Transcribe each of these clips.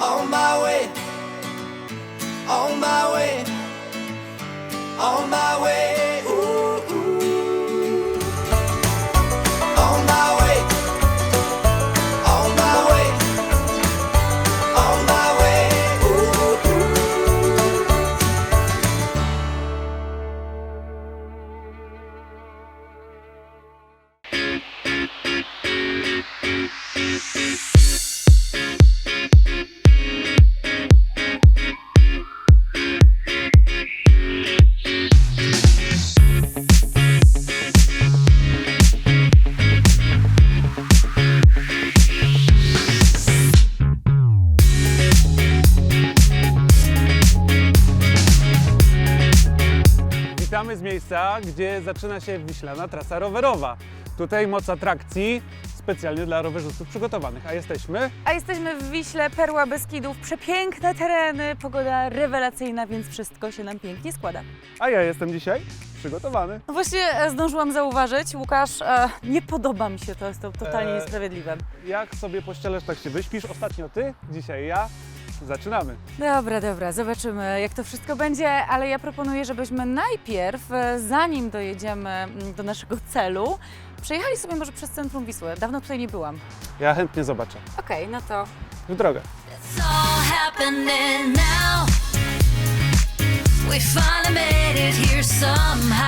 on my way, on my way, on my way. Witamy z miejsca, gdzie zaczyna się wiślana trasa rowerowa. Tutaj moc atrakcji specjalnie dla rowerzystów przygotowanych. A jesteśmy A jesteśmy w Wiśle, perła Beskidów, przepiękne tereny, pogoda rewelacyjna, więc wszystko się nam pięknie składa. A ja jestem dzisiaj przygotowany. No właśnie e, zdążyłam zauważyć, Łukasz, e, nie podoba mi się to, jest to totalnie Eee. niesprawiedliwe. Jak sobie pościelesz, tak się wyśpisz. Ostatnio ty, dzisiaj ja. Zaczynamy. Dobra, dobra, zobaczymy jak to wszystko będzie, ale ja proponuję, żebyśmy najpierw, e, zanim dojedziemy do naszego celu, przejechali sobie może przez centrum Wisły. Dawno tutaj nie byłam. Ja chętnie zobaczę. Okej, no to W drogę. We finally made it here somehow.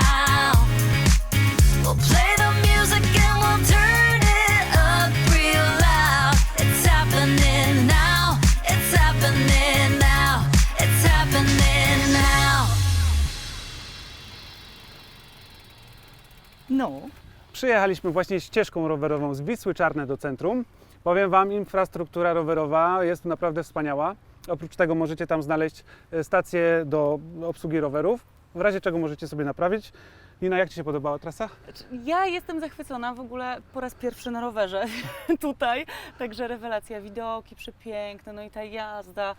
No. Przyjechaliśmy właśnie ścieżką rowerową z Wisły Czarne do centrum. Powiem Wam, infrastruktura rowerowa jest naprawdę wspaniała. Oprócz tego możecie tam znaleźć e, stację do obsługi rowerów, w razie czego możecie sobie naprawić. Nina, jak Ci się podobała trasa? Ja jestem zachwycona w ogóle po raz pierwszy na rowerze tutaj, także rewelacja, widoki przepiękne, no i ta jazda,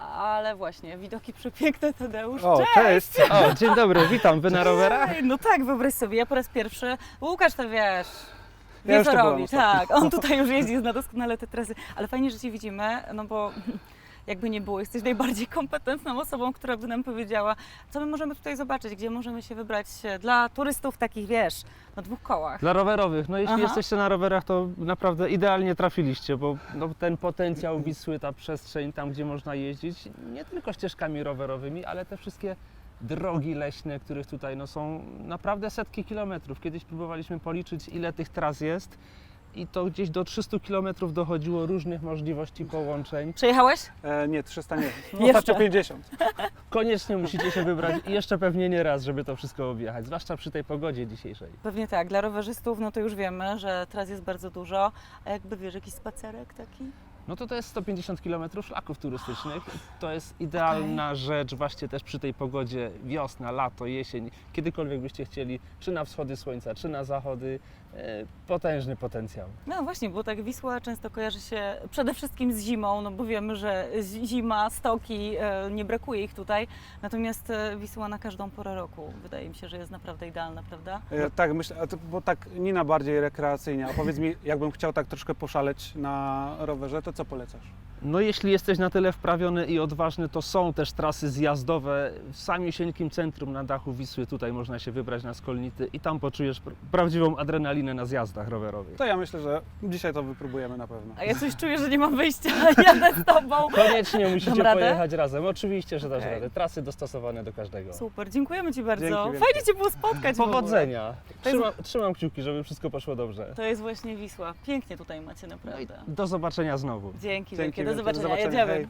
ale właśnie, widoki przepiękne, Tadeusz, O, cześć! O, dzień dobry, witam. Wy na rowerach? Ej, No tak, wyobraź sobie, ja po raz pierwszy, Łukasz to wiesz, wie Ja już co tu robi, ostatnio. tak, on tutaj już jeździ, zna doskonale te trasy, ale fajnie, że Cię widzimy, no bo jakby nie było, jesteś najbardziej kompetentną osobą, która by nam powiedziała, co my możemy tutaj zobaczyć, gdzie możemy się wybrać e, dla turystów takich, wiesz, na dwóch kołach. Dla rowerowych. No jeśli Aha. jesteście na rowerach, to naprawdę idealnie trafiliście, bo no, ten potencjał Wisły, ta przestrzeń tam, gdzie można jeździć, nie tylko ścieżkami rowerowymi, ale te wszystkie drogi leśne, których tutaj no, są naprawdę setki kilometrów. Kiedyś próbowaliśmy policzyć, ile tych tras jest i to gdzieś do 300 kilometrów dochodziło różnych możliwości połączeń. Przejechałeś? E, nie, 300 nie. No, Jeszcze. Ostatnio 50. Koniecznie musicie się wybrać i jeszcze pewnie nie raz, żeby to wszystko objechać, zwłaszcza przy tej pogodzie dzisiejszej. Pewnie tak, dla rowerzystów no to już wiemy, że tras jest bardzo dużo, a jakby wiesz, jakiś spacerek taki? No to to jest 150 km szlaków turystycznych. To jest idealna rzecz właśnie też przy tej pogodzie wiosna, lato, jesień, kiedykolwiek byście chcieli, czy na wschody słońca, czy na zachody. E, potężny potencjał. No właśnie, bo tak Wisła często kojarzy się przede wszystkim z zimą, no bo wiemy, że zi- zima, stoki, e, nie brakuje ich tutaj, natomiast e, Wisła na każdą porę roku wydaje mi się, że jest naprawdę idealna, prawda? E, tak, myślę, bo tak Nina bardziej rekreacyjnie. A powiedz mi, jakbym chciał tak troszkę poszaleć na rowerze, to co polecasz? No jeśli jesteś na tyle wprawiony i odważny, to są też trasy zjazdowe w samiusieńkim centrum na dachu Wisły. Tutaj można się wybrać na Skolnity i tam poczujesz pr- prawdziwą adrenalinę na zjazdach rowerowych. To ja myślę, że dzisiaj to wypróbujemy na pewno. A ja coś czuję, że nie mam wyjścia, jadę z Tobą. Koniecznie musicie radę? pojechać razem. Oczywiście, że dasz Okej. radę. Trasy dostosowane do każdego. Super, dziękujemy Ci bardzo. Dzięki wielkie. Fajnie Cię było spotkać w ogóle. Powodzenia. To jest- Trzymam, trzymam kciuki, żeby wszystko poszło dobrze. To jest właśnie Wisła. Pięknie tutaj macie No naprawdę. do zobaczenia znowu. Dzięki, Dzięki wielkie, do wielkie, zobaczenia, Jedziemy. hej.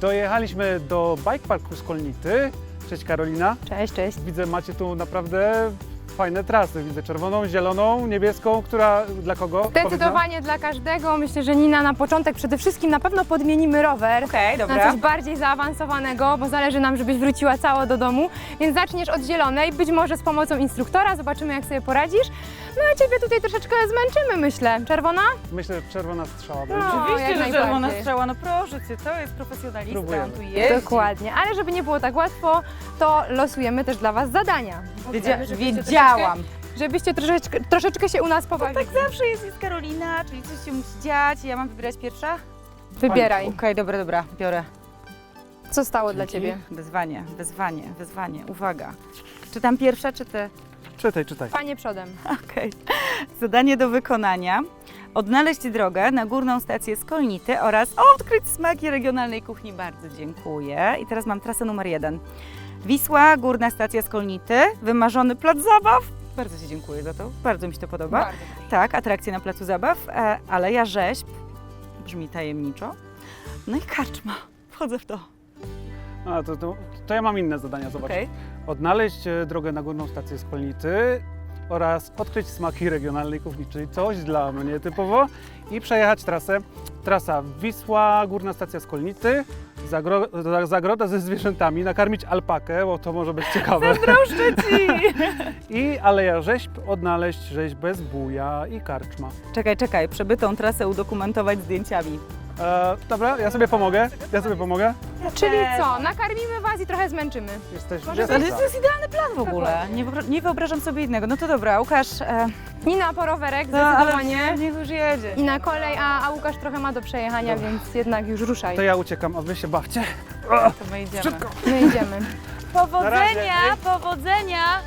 Dojechaliśmy do Bike Parku Skolnity. Cześć Karolina. Cześć, cześć. Widzę, macie tu naprawdę fajne trasy. Widzę czerwoną, zieloną, niebieską, która dla kogo? Zdecydowanie dla każdego. Myślę, że Nina na początek przede wszystkim na pewno podmienimy rower. Okej, Na dobra. coś bardziej zaawansowanego, bo zależy nam, żebyś wróciła cało do domu. Więc zaczniesz od zielonej, być może z pomocą instruktora, zobaczymy jak sobie poradzisz. No a Ciebie tutaj troszeczkę zmęczymy, myślę. Czerwona? Myślę, że czerwona strzała No. Oczywiście, że najbardziej. czerwona strzała, no proszę Cię, to jest profesjonalista, Próbujemy. on tu jest. Dokładnie. Ale żeby nie było tak łatwo, to losujemy też dla Was zadania. Wiedzia Żebyście troszeczkę- wiedziałam. Żebyście troszeczkę, troszeczkę się u nas Tak pobawili. zawsze jest, jest Karolina, czyli coś się musi dziać. Ja mam wybierać pierwsza? Wybieraj. Okej, dobra, dobra, biorę. Co stało dla Ciebie? Wyzwanie, wyzwanie, wyzwanie, uwaga. Czytam pierwsza, czy ty? Czytaj, czytaj. Panie przodem. Okej. Zadanie do wykonania. Odnaleźć drogę na górną stację Skolnity oraz odkryć smaki regionalnej kuchni. Bardzo dziękuję. I teraz mam trasę numer jeden. Wisła, górna stacja Skolnity, wymarzony plac zabaw. Bardzo Ci dziękuję za to, bardzo mi się to podoba. Bardzo. Tak, atrakcje na placu zabaw, e, Aleja Rzeźb, brzmi tajemniczo. No i karczma, wchodzę w to. A, to, to, to ja mam inne zadania, zobacz. Okej. Odnaleźć e, drogę na górną stację Spolnity oraz odkryć smaki regionalnej kuchni, czyli coś dla mnie typowo i przejechać trasę. Trasa Wisła, górna stacja Skolnity, zagro, za- zagroda ze zwierzętami, nakarmić alpakę, bo to może być ciekawe. Proszę Ci! I Aleja Rzeźb, odnaleźć rzeźbę z buja i karczma. Czekaj, czekaj, przebytą trasę udokumentować zdjęciami. E, dobra, ja sobie pomogę, ja sobie pomogę. Czyli co? Nakarmimy Was i trochę zmęczymy. Jesteś Może Ale to jest idealny plan w ogóle. Nie, wyobra- nie wyobrażam sobie innego. No to dobra, Łukasz, e, Nina po rowerek, no, ale zdecydowanie. niech już jedzie. I na kolej, a, a Łukasz trochę ma do przejechania, więc jednak już ruszaj. To ja uciekam, a wy się bawcie. To my idziemy. Szybko. My idziemy. Na Powodzenia, razie. powodzenia!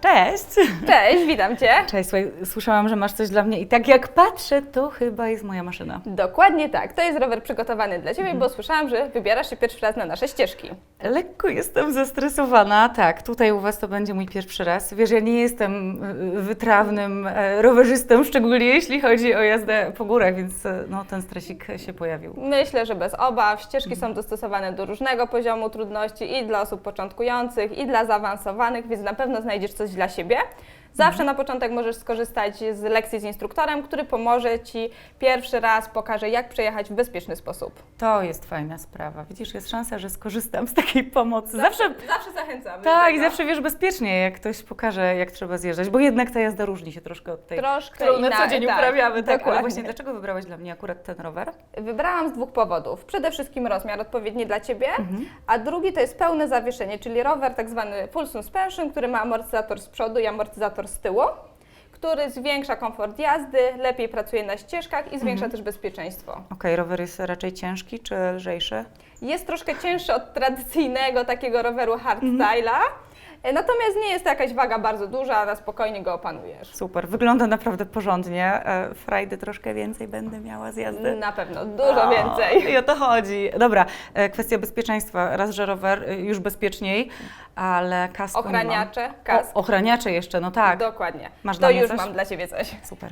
Cześć! Cześć, witam Cię. Cześć, słuchaj, słyszałam, że masz coś dla mnie i tak jak patrzę, to chyba jest moja maszyna. Dokładnie tak. To jest rower przygotowany dla Ciebie, bo słyszałam, że wybierasz się pierwszy raz na nasze ścieżki. Lekko jestem zestresowana. Tak, tutaj u Was to będzie mój pierwszy raz. Wiesz, ja nie jestem y, wytrawnym e, rowerzystą, szczególnie jeśli chodzi o jazdę po górach, więc e, no, ten stresik się pojawił. Myślę, że bez obaw. Ścieżki są dostosowane do różnego poziomu trudności i dla osób początkujących, i dla zaawansowanych, więc na pewno znajdziesz coś dla siebie. Zawsze na początek możesz skorzystać z lekcji z instruktorem, który pomoże Ci pierwszy raz, pokaże jak przejechać w bezpieczny sposób. To jest fajna sprawa. Widzisz, jest szansa, że skorzystam z takiej pomocy. Zawsze. zawsze zachęcamy. Tak, i zawsze wiesz bezpiecznie, jak ktoś pokaże, jak trzeba zjeżdżać, bo jednak ta jazda różni się troszkę od tej, Troszkę którą na co dzień tak, uprawiamy. Tak, ale dokładnie. właśnie dlaczego wybrałaś dla mnie akurat ten rower? Wybrałam z dwóch powodów. Przede wszystkim rozmiar odpowiedni dla Ciebie, a drugi to jest pełne zawieszenie, czyli rower tak zwany full suspension, który ma amortyzator z przodu i amortyzator z tyłu, który zwiększa komfort jazdy, lepiej pracuje na ścieżkach i zwiększa też bezpieczeństwo. Okej, rower jest raczej ciężki czy lżejszy? Jest troszkę cięższy od tradycyjnego takiego roweru hardstyle'a, e, natomiast nie jest to jakaś waga bardzo duża, na spokojnie go opanujesz. Super, wygląda naprawdę porządnie. E, Frajdy troszkę więcej będę miała z jazdy. Na pewno, dużo O, więcej. I o to chodzi. Dobra, e, kwestia bezpieczeństwa. Raz, że rower e, już bezpieczniej, ale mam. Ochraniacze, kask. O, ochraniacze jeszcze, no tak. Dokładnie. Masz to już coś? mam dla Ciebie coś. Super.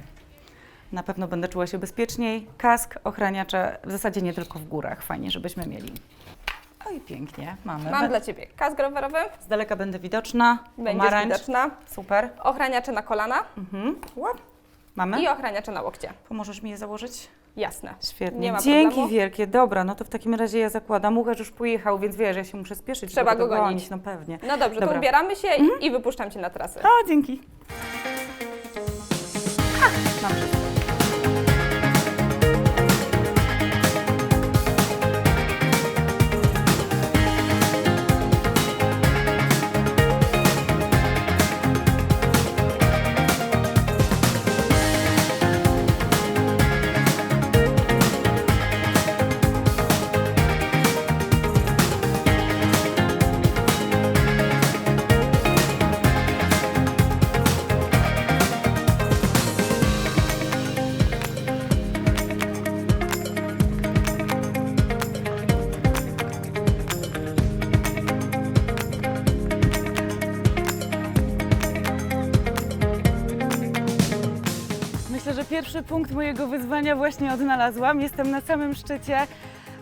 Na pewno będę czuła się bezpieczniej. Kask, ochraniacze, w zasadzie nie tylko w górach. Fajnie, żebyśmy mieli. Oj, pięknie, mamy. Mam dla Ciebie kask rowerowy, Z daleka będę widoczna. będziesz pomarańcz. widoczna, Super. ochraniacze na kolana Mhm. Mamy? i ochraniacze na łokcie. Pomożesz mi je założyć? Jasne. Świetnie. Nie ma Dzięki problemu. wielkie. Dobra, no to w takim razie ja zakładam. Łukasz już pojechał, więc wiesz, ja się muszę spieszyć. Trzeba żeby go dogonić. gonić. No pewnie. No dobrze, Dobra. to ubieramy się i, i wypuszczam Cię na trasę. O, dzięki. Mam pierwszy punkt mojego wyzwania właśnie odnalazłam. Jestem na samym szczycie.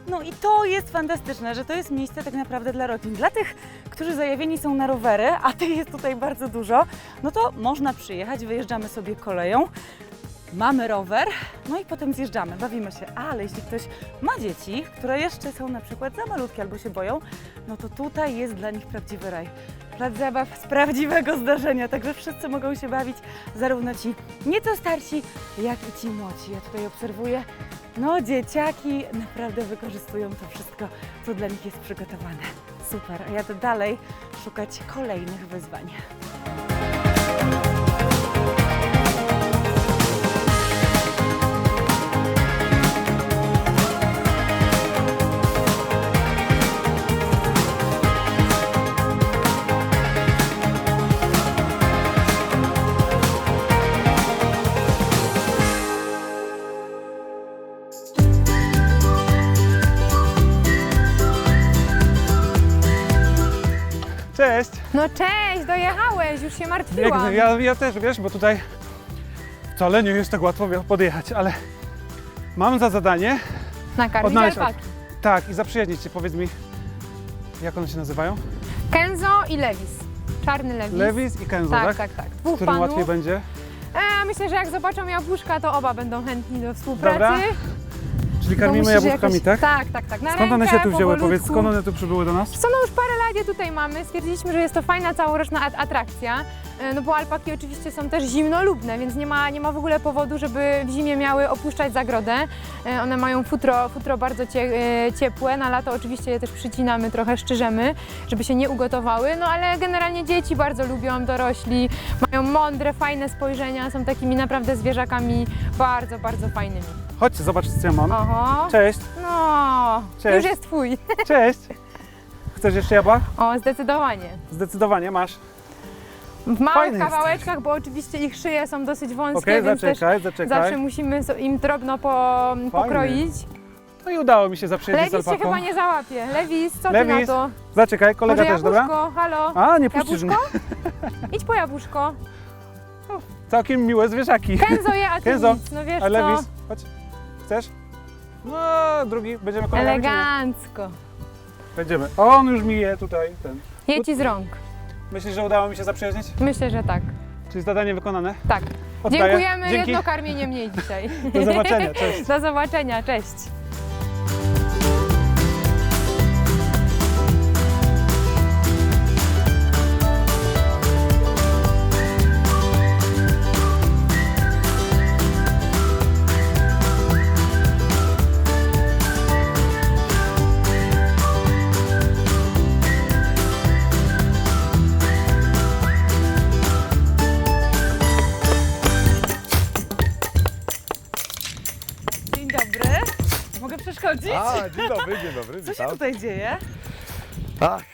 No i to jest fantastyczne, że to jest miejsce tak naprawdę dla rodzin. Dla tych, którzy zajawieni są na rowery, a tych jest tutaj bardzo dużo, no to można przyjechać, wyjeżdżamy sobie koleją. Mamy rower, no i potem zjeżdżamy, bawimy się. Ale jeśli ktoś ma dzieci, które jeszcze są na przykład za malutkie albo się boją, no to tutaj jest dla nich prawdziwy raj. Plac zabaw z prawdziwego zdarzenia, także wszyscy mogą się bawić, zarówno ci nieco starsi, jak i ci młodzi. Ja tutaj obserwuję, no dzieciaki naprawdę wykorzystują to wszystko, co dla nich jest przygotowane. Super, a jadę dalej szukać kolejnych wyzwań. No cześć, dojechałeś, już się martwiłam. Biegnę. Ja, ja też, wiesz, bo tutaj wcale nie jest tak łatwo podjechać, ale mam za zadanie, Nakarmić odnaleźć alpaki. tak, i zaprzyjaźnić się. Powiedz mi, jak one się nazywają? Kenzo i Lewis. Czarny Lewis. Lewis i Kenzo, Tak, tak? tak, tak. Dwóch którym panów. łatwiej będzie? E, myślę, że jak zobaczą jabłuszka, to oba będą chętni do współpracy. Dobra. Czyli karmimy musisz jabłuszkami, jakoś- tak? Tak, tak, tak. Na Skąd one rękę, się tu wzięły? powolutku. Powiedz, skąd one tu przybyły do nas? Co no już parę lat je tutaj mamy. Stwierdziliśmy, że jest to fajna całoroczna at- atrakcja. E, No bo alpaki oczywiście są też zimnolubne, więc nie ma, nie ma w ogóle powodu, żeby w zimie miały opuszczać zagrodę. E, One mają futro, futro bardzo cie, e, ciepłe. Na lato oczywiście je też przycinamy, trochę szczerzemy, żeby się nie ugotowały. No ale generalnie dzieci bardzo lubią, dorośli. Mają mądre, fajne spojrzenia. Są takimi naprawdę zwierzakami bardzo, bardzo fajnymi. Chodź, zobacz, co ja mam. Oho. Cześć, No, Cześć. już jest twój. cześć. Chcesz jeszcze jabłka? O, zdecydowanie. Zdecydowanie masz. W małych Fajny jest. kawałeczkach, bo oczywiście ich szyje są dosyć wąskie, Okej, więc też zaczekaj, zaczekaj. zawsze musimy so- im drobno po, pokroić. No i udało mi się zaprzyjaźnić z Lewis się alpaką. chyba nie załapie. Lewis, co ty Lewis, na to? Zaczekaj, kolega Może też, dobra? jabłuszko? Halo? A, nie puścisz mnie. Jabłuszko? Idź po jabłuszko. Całkiem miłe zwierzaki. Kenzo je, a ty nic. No wiesz A Lewis, co? chodź. Chcesz? No, drugi, będziemy nie? Elegancko. Będziemy. O, on już mi je tutaj, ten. Je ci z rąk. Myślisz, że udało mi się zaprzyjaźnić? Myślę, że tak. Czyli zadanie wykonane? Tak. Oddaję. Dziękujemy, Dzięki. jedno karmienie mniej dzisiaj. Do zobaczenia, cześć. Do zobaczenia, cześć. Dobry, dzień dobry, Co się witam. tutaj dzieje? Ach,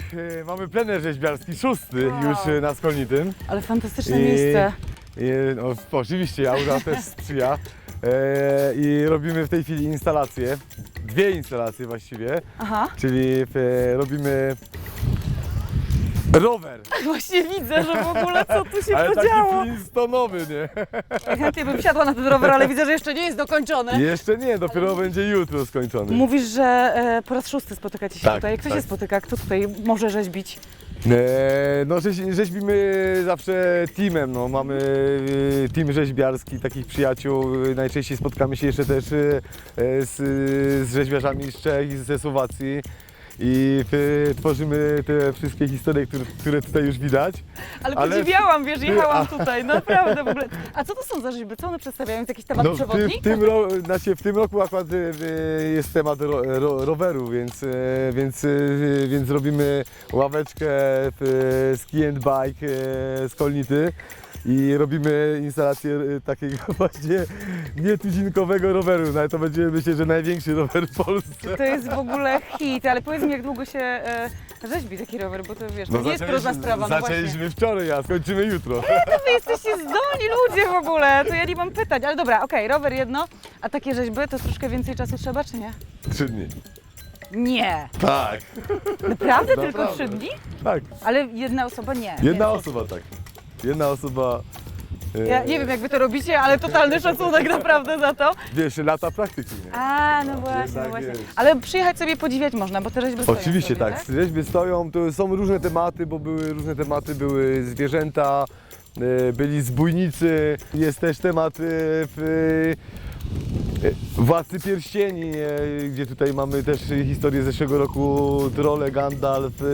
e, mamy plener rzeźbiarski, szósty Wow. już e, na Skolnitym. Ale fantastyczne I- miejsce. I, no, oczywiście, Aura też sprzyja. E, I robimy w tej chwili instalacje, dwie instalacje właściwie, Aha. czyli e, robimy rower, Właśnie widzę, że w ogóle co tu się ale podziało. taki flintstonowy, nie? Chętnie bym wsiadła na ten rower, ale widzę, że jeszcze nie jest dokończony. Jeszcze nie, dopiero będzie jutro skończony. Mówisz, że e, po raz szósty spotykacie się Tak, tutaj. Kto się tak. spotyka? Kto tutaj może rzeźbić? E, No rzeź, rzeźbimy zawsze teamem, no. mamy e, team rzeźbiarski, takich przyjaciół, E, najczęściej spotkamy się jeszcze też e, e, z, z rzeźbiarzami z Czech i ze Słowacji i tworzymy te wszystkie historie, które, które tutaj już widać. Ale, Ale- podziwiałam, wiesz, jechałam tutaj, naprawdę w ogóle. A co to są za rzeźby? Co one przedstawiają? Jest jakiś temat No, w, w, tym ro, znaczy, w tym roku akurat e, e, jest temat ro, ro, roweru, więc, e, więc, więc robimy ławeczkę w ski and bike z Kolnity i robimy instalację e, takiego właśnie nietuzinkowego roweru. No, ale to będzie myślę, że największy rower w Polsce. To jest w ogóle hit, ale powiedz mi, jak długo się e, rzeźbi taki rower, bo to wiesz, to nie jest prosta sprawa, no właśnie. zaczęliśmy wczoraj, a skończymy jutro. Wy jesteście zdolni ludzie w ogóle, to ja nie mam pytań, ale dobra, okej, rower jedno, a takie rzeźby to troszkę więcej czasu trzeba, czy nie? Trzy dni. Nie. Tak, Naprawdę tylko Naprawdę. trzy dni? tak. Ale jedna osoba nie. Jedna nie. osoba tak. Jedna osoba. e, Ja nie wiem, jak wy to robicie, ale totalny szacunek naprawdę za to. Wiesz, lata praktyki, nie? A, no właśnie, Jednak no właśnie. jest. Ale przyjechać sobie podziwiać można, bo te rzeźby stoją Oczywiście sobie, tak, rzeźby stoją, to są różne tematy, bo były różne tematy, były zwierzęta, e, byli zbójnicy, jest też temat e, w, Władcy Pierścieni, gdzie tutaj mamy też historię z zeszłego roku, trole, Gandalf e,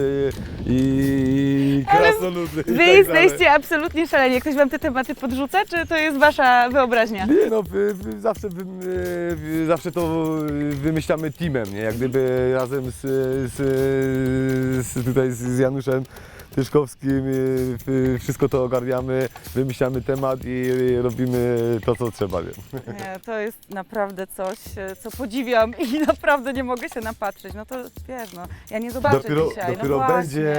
i krasnoludy. i Wy tak dalej. jesteście absolutnie szaleni. Ktoś wam te tematy podrzuca, czy to jest wasza wyobraźnia? Nie no, wy, wy zawsze, wy, wy, zawsze to wymyślamy teamem, nie? Jak gdyby razem z, z, z tutaj z Januszem Tyszkowskim y, y, wszystko to ogarniamy, wymyślamy temat i robimy to, co trzeba, nie? To jest naprawdę coś, e, co podziwiam i naprawdę nie mogę się napatrzeć. No to wiesz, no, ja nie zobaczę Dopiero, dzisiaj. dopiero no będzie,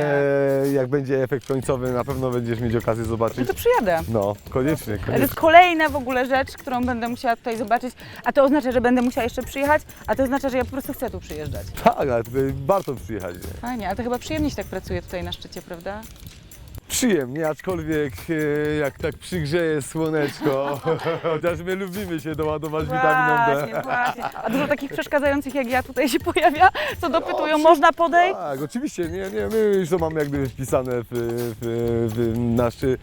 jak będzie efekt końcowy, na pewno będziesz mieć okazję No zobaczyć. to przyjadę. No, koniecznie, To jest koniecznie. kolejna w ogóle rzecz, którą będę musiała tutaj zobaczyć, a to oznacza, że będę musiała jeszcze przyjechać, a to oznacza, że ja po prostu chcę tu przyjeżdżać. Tak, ale warto przyjechać, nie? Fajnie, ale to chyba przyjemnie się tak pracuje tutaj na szczycie, prawda? tá? Przyjemnie, aczkolwiek e, jak tak przygrzeje słoneczko, chociaż my lubimy się doładować witaminą D. właśnie. A dużo takich przeszkadzających jak ja tutaj się pojawia, co dopytują, można podejść? Tak, oczywiście, nie, nie, my już to mamy jak gdyby wpisane w, w, w nasz e,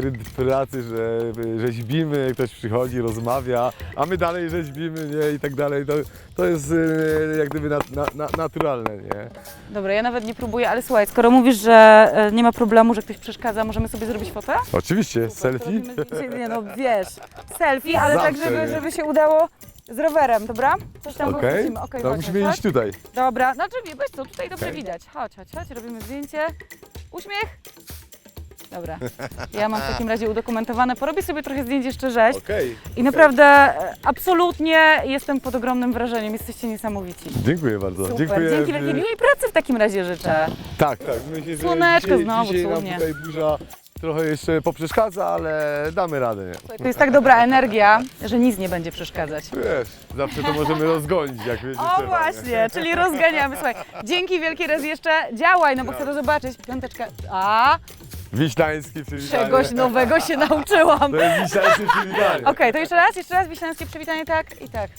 rytm pracy, że rzeźbimy, ktoś przychodzi, rozmawia, a my dalej rzeźbimy, nie, i tak dalej. To, to jest e, jak gdyby nat, na, na, naturalne, nie. Dobra, ja nawet nie próbuję, ale słuchaj, skoro mówisz, że e, nie ma problemu, że ktoś przeszkadza, możemy sobie zrobić fotę? Oczywiście, selfie. Nie no, wiesz, selfie, ale tak, Zawsze, żeby, nie? żeby się udało z rowerem, dobra? Coś tam Okej. Okej, to chodź, musimy chodź. iść tutaj. Dobra, znaczy wiesz co, tutaj dobrze Okej. widać. Chodź, chodź, chodź, robimy zdjęcie. Uśmiech. Dobra, ja mam w takim razie udokumentowane. Porobię sobie trochę zdjęć jeszcze rzeź Okej. i naprawdę e, absolutnie jestem pod ogromnym wrażeniem. Jesteście niesamowici. Dziękuję bardzo. Super, Dziękuję. dzięki wielkiej miłej pracy w takim razie życzę. Tak, tak. Myślę, że Słoneczko dzisiaj, znowu, dzisiaj nam cudnie. tutaj burza trochę jeszcze poprzeszkadza, ale damy radę, nie? To jest tak dobra energia, że nic nie będzie przeszkadzać. Wiesz, zawsze to możemy rozgonić, jak wiecie. O trzeba, nie? właśnie, czyli rozganiamy. Słuchaj, dzięki wielkie raz jeszcze. Działaj, no bo chcę to zobaczyć. Piąteczka. A, Wiślański przywitanie. czegoś nowego się nauczyłam. To jest wiślańskie przywitanie. Okej, to jeszcze raz, jeszcze raz wiślańskie przywitanie, tak i tak.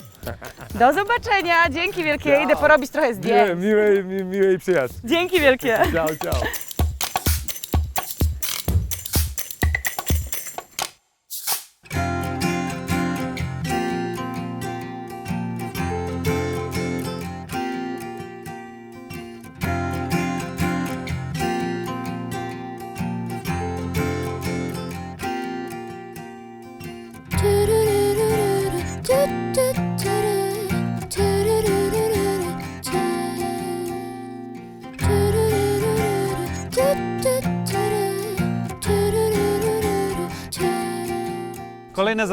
Do zobaczenia, dzięki wielkie, idę porobić trochę Miłej, zdjęć. miłej, mi, miłej przyjazd. Dzięki wielkie. Ciao, ciao.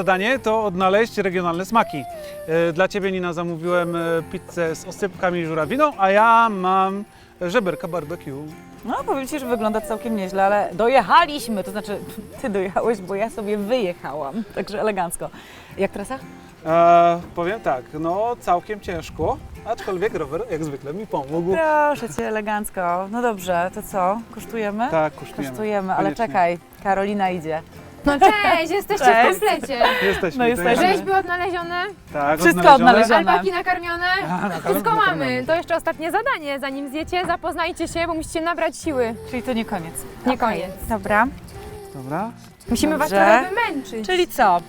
Zadanie to odnaleźć regionalne smaki. E, Dla Ciebie, Nina, zamówiłem e, pizzę z osypkami i żurawiną, a ja mam żeberka barbecue. No, powiem Ci, że wygląda całkiem nieźle, ale dojechaliśmy, to znaczy Ty dojechałeś, bo ja sobie wyjechałam, także elegancko. Jak trasa? E, powiem tak, no całkiem ciężko, aczkolwiek rower jak zwykle mi pomógł. Proszę Cię, elegancko. No dobrze, to co? Kosztujemy? Tak, kosztujemy. Kosztujemy, ale Koniecznie. czekaj, Karolina idzie. No cześć, jesteście Cześć. w komplecie. Jesteśmy. No jesteśmy. Rzeźby odnalezione, Tak, Wszystko odnalezione. alpaki nakarmione. A, na Wszystko pewno mamy. nakarmione. To jeszcze ostatnie zadanie. Zanim zjecie, zapoznajcie się, bo musicie nabrać siły. Czyli to nie koniec. Nie koniec. Dobra. Dobra. Musimy was Dobrze. trochę wymęczyć. Czyli co?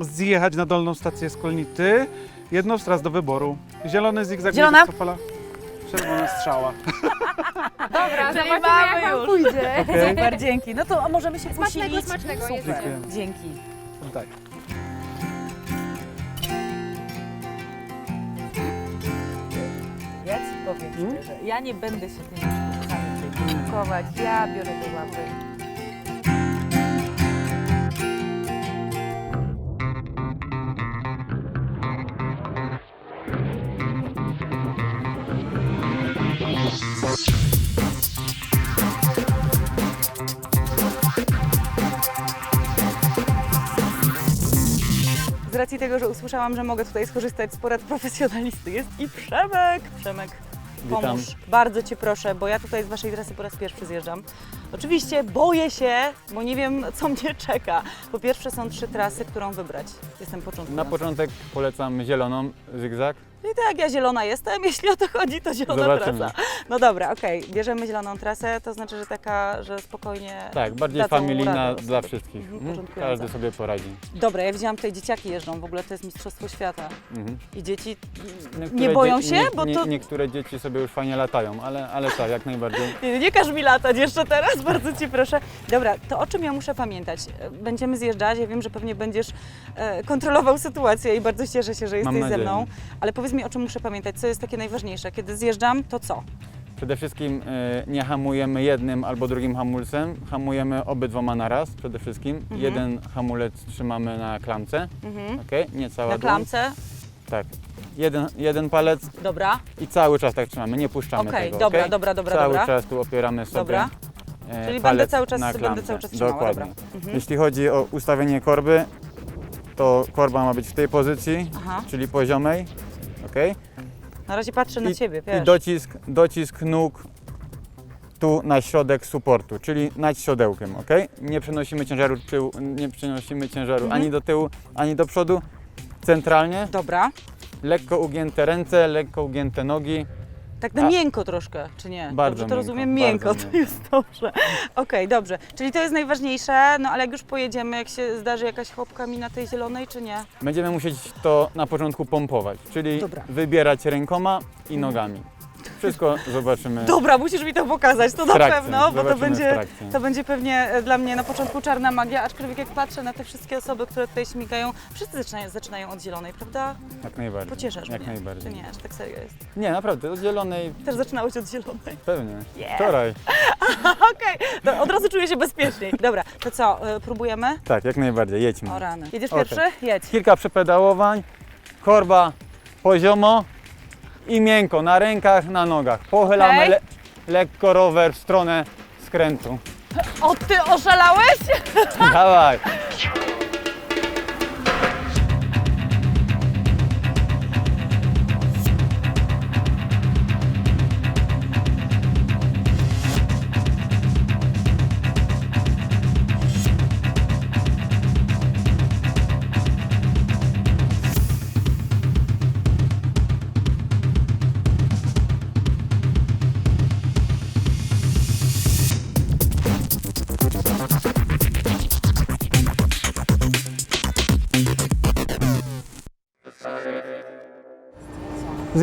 Zjechać na dolną stację Skolnity. Jedną z tras do wyboru. Zielony zigzag Zielona? Niedostopala. Czerwona strzała. Dobra, Czyli zobaczymy mamy jak wam już. pójdzie. Super, dzięki. No to a możemy się Smacznego, posilić? smacznego jedzenia. dzięki. Tak. Ja ci powiem szczerze, ja nie będę się tymi sztuczkami produkować. Ja biorę do łapy. Racji tego, że usłyszałam, że mogę tutaj skorzystać z porad profesjonalisty, jest i Przemek. Przemek, pomóż. Bardzo Cię proszę, bo ja tutaj z Waszej trasy po raz pierwszy zjeżdżam. Oczywiście boję się, bo nie wiem, co mnie czeka. Po pierwsze są trzy trasy, którą wybrać. Jestem początkująca. Na początek polecam zieloną, zygzak. I tak, ja zielona jestem, jeśli o to chodzi, to zielona Zobaczymy. trasa. No dobra, okej, bierzemy zieloną trasę, to znaczy, że taka, że spokojnie... Tak, bardziej dadzą familijna radę dla wszystkich. Mhm, Mhm. Każdy sobie poradzi. Dobra, ja widziałam tutaj dzieciaki jeżdżą, w ogóle to jest Mistrzostwo Świata. Mhm. I dzieci Niektóre nie boją dzie- się, nie, bo nie, to... Niektóre dzieci sobie już fajnie latają, ale, ale tak, jak najbardziej. Nie, nie każ mi latać jeszcze teraz, bardzo Cię proszę. Dobra, to o czym ja muszę pamiętać? Będziemy zjeżdżać, ja wiem, że pewnie będziesz e, kontrolował sytuację i bardzo cieszę się, że jesteś ze nadzieję. mną. Ale powiedz mi, o czym muszę pamiętać, co jest takie najważniejsze? Kiedy zjeżdżam, to co? Przede wszystkim e, nie hamujemy jednym albo drugim hamulcem, hamujemy obydwoma naraz przede wszystkim. Mhm. Jeden hamulec trzymamy na klamce, Mhm. ok? Nie cała Na dłoń. klamce, Tak. Jeden, jeden palec dobra, i cały czas tak trzymamy, nie puszczamy okej, tego, dobra, okej? dobra, dobra, Cały dobra. czas tu opieramy sobie Dobra. e, Czyli będę palec cały czas- na będę klamce. cały czas trzymała, Dokładnie. dobra. Mhm. Jeśli chodzi o ustawienie korby, to korba ma być w tej pozycji, Aha, czyli poziomej, okej? na razie patrzę na I- Ciebie, I wiesz. docisk, docisk nóg tu na środek suportu, czyli nad siodełkiem, ok? Nie przenosimy ciężaru, tyłu, nie przenosimy ciężaru Mhm. ani do tyłu, ani do przodu. Centralnie, Dobra, lekko ugięte ręce, lekko ugięte nogi. Tak na A- miękko troszkę, czy nie? Bardzo dobrze to miękko, rozumiem, miękko, bardzo to jest dobrze. Okej, dobrze, czyli to jest najważniejsze, no ale jak już pojedziemy, jak się zdarzy jakaś chłopka mi na tej zielonej, czy nie? Będziemy musieć to na początku pompować, czyli Dobra. wybierać rękoma i nogami. Wszystko zobaczymy Dobra, musisz mi to pokazać, to na trakcie. pewno, bo to Zobaczymy będzie, to będzie pewnie e, dla mnie na początku czarna magia, aczkolwiek jak patrzę na te wszystkie osoby, które tutaj śmigają, wszyscy zaczynają, zaczynają od zielonej, prawda? Jak najbardziej. Pocieszasz Jak mnie. najbardziej. Czy nie, aż tak serio jest. Nie, naprawdę, od zielonej Też zaczynałeś od zielonej. pewnie. Yeah. Wczoraj. Okej, to od razu czuję się bezpieczniej. Dobra, to co, y, próbujemy? Tak, jak najbardziej, jedźmy. O rany. Jedziesz Okej. pierwszy? Jedź. kilka przepedałowań, korba poziomo i miękko, na rękach, na nogach. Pochylamy Okej. le lekko rower w stronę skrętu. O, ty oszalałeś? Dawaj!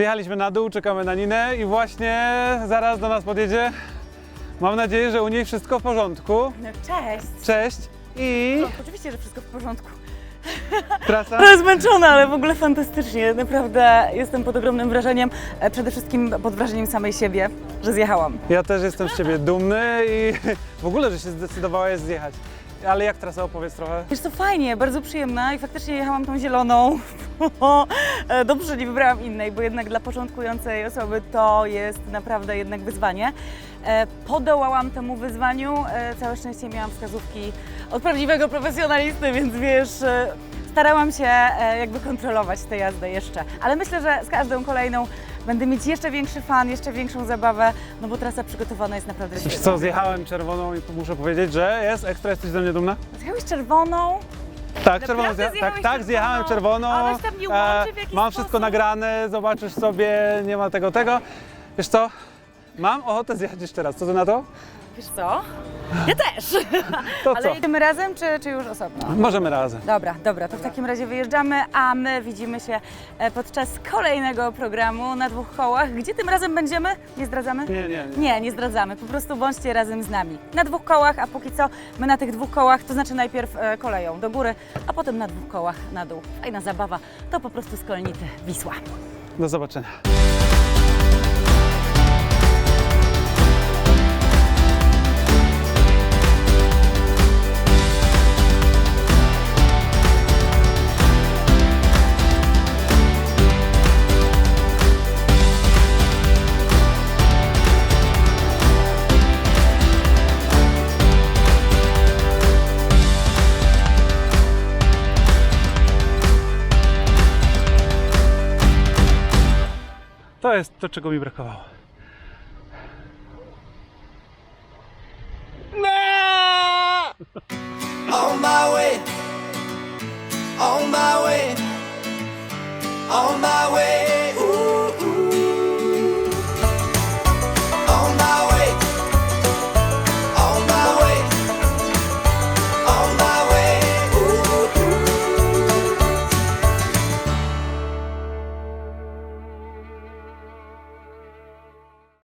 Zjechaliśmy na dół, czekamy na Ninę i właśnie zaraz do nas podjedzie. Mam nadzieję, że u niej wszystko w porządku. No cześć. Cześć i oczywiście, że wszystko w porządku. trasa. Trochę zmęczona, ale w ogóle fantastycznie. Naprawdę jestem pod ogromnym wrażeniem. E, Przede wszystkim pod wrażeniem samej siebie, że zjechałam. Ja też jestem z Ciebie dumny i w ogóle, że się zdecydowałaś zjechać. Ale jak trasa opowiedz trochę? Wiesz co, fajnie, bardzo przyjemna i faktycznie jechałam tą zieloną, e, dobrze nie wybrałam innej, bo jednak dla początkującej osoby to jest naprawdę jednak wyzwanie. E, Podołałam temu wyzwaniu, e, całe szczęście miałam wskazówki od prawdziwego profesjonalisty, więc wiesz, starałam się e, jakby kontrolować tę jazdę jeszcze, ale myślę, że z każdą kolejną będę mieć jeszcze większy fan, jeszcze większą zabawę, no bo trasa przygotowana jest naprawdę Wiesz świetna. co, zjechałem czerwoną i muszę powiedzieć, że jest ekstra, jesteś ze mnie dumna? Zjechałeś czerwoną, Tak, czerwoną, zja- tak, tak, zjechałem czerwoną. Aleś tam nie łączy w jakiś mam wszystko sposób. nagrane, zobaczysz sobie, nie ma tego, tego. Wiesz co, mam ochotę zjechać jeszcze raz, co ty na to? Wiesz co? Ja też! To Ale co? jedziemy razem, czy, czy już osobno? Możemy razem. Dobra, dobra, to w takim razie wyjeżdżamy, a my widzimy się e, podczas kolejnego programu na dwóch kołach. Gdzie tym razem będziemy? Nie zdradzamy? Nie, nie, nie. Nie, nie zdradzamy. Po prostu bądźcie razem z nami. Na dwóch kołach, a póki co my na tych dwóch kołach, to znaczy najpierw e, koleją do góry, a potem na dwóch kołach na dół. Fajna zabawa, to po prostu skolnity Wisła. Do zobaczenia. To jest to, czego mi brakowało. On my way, on my way, on my way.